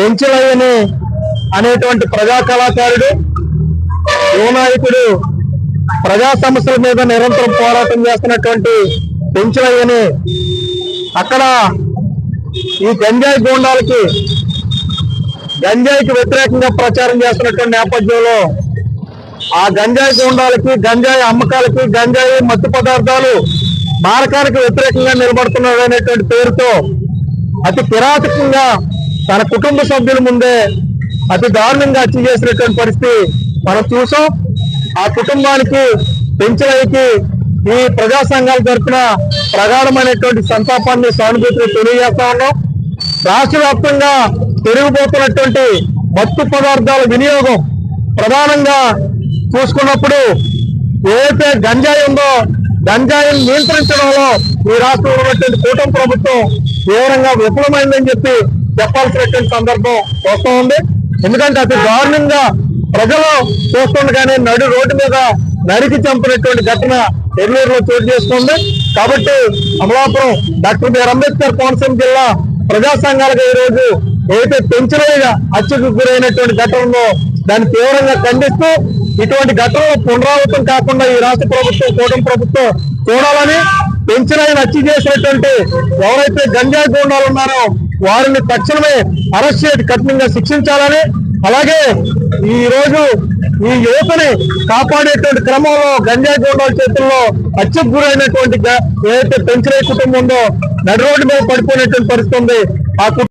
పెంచలయ్యని అనేటువంటి ప్రజా కళాకారుడు యువనాయకుడు ప్రజా సమస్యల మీద నిరంతరం పోరాటం చేస్తున్నటువంటి పెంచలయ్యని అక్కడ ఈ గంజాయి గూండాలకి గంజాయికి వ్యతిరేకంగా ప్రచారం చేస్తున్నటువంటి నేపథ్యంలో ఆ గంజాయి గూండాలకి గంజాయి అమ్మకాలకి గంజాయి మత్తు పదార్థాలు మారకానికి వ్యతిరేకంగా నిలబడుతున్నాడు అనేటువంటి పేరుతో అతి కిరాతకంగా తన కుటుంబ సభ్యుల ముందే అతి దారుణంగా హత్య చేసినటువంటి పరిస్థితి మనం చూసాం. ఆ కుటుంబానికి పెంచడానికి ఈ ప్రజా సంఘాల తరఫున ప్రగాఢమైనటువంటి సంతాపాన్ని సానుభూతిని తెలియజేస్తా ఉన్నాం. రాష్ట్ర వ్యాప్తంగా పెరిగిపోతున్నటువంటి మత్తు పదార్థాల వినియోగం ప్రధానంగా చూసుకున్నప్పుడు ఏదైతే గంజాయి ఉందో గంజాయిని నియంత్రించడంలో ఈ రాష్ట్రంలో ఉన్నటువంటి కూటమి ప్రభుత్వం తీవ్రంగా విఫలమైందని చెప్పి చెప్పాల్సినటువంటి సందర్భం వస్తూ ఉంది. ఎందుకంటే అతి దారుణంగా ప్రజలు చూస్తుండగానే నడు రోడ్డు మీద నరికి చంపినటువంటి ఘటన ఎన్నూరులో చోటు చేసుకుంది. కాబట్టి Amalapuram doctor B R Ambedkar Konaseema జిల్లా ప్రజా సంఘాలుగా ఈ రోజు ఏదైతే పెంచలేగా హత్యకు గురైనటువంటి ఘటనలో దాన్ని తీవ్రంగా ఖండిస్తూ ఇటువంటి ఘటనలు పునరావృతం కాకుండా ఈ రాష్ట్ర ప్రభుత్వం కూటమి ప్రభుత్వం చూడాలని పెంచిన హత్య చేసినటువంటి ఎవరైతే గంజాయి గూండాలు ఉన్నారో వారిని తక్షణమే అరెస్ట్ చేసి కఠినంగా శిక్షించాలని అలాగే ఈ రోజు ఈ యువతని కాపాడేటువంటి క్రమంలో గంజాయి గోండాల చేతుల్లో హత్యకు గురైనటువంటి ఏదైతే పెంచరే కుటుంబం ఉందో నడి రోడ్డు మీద పడిపోయినటువంటి పరిస్థితి ఉంది. ఆ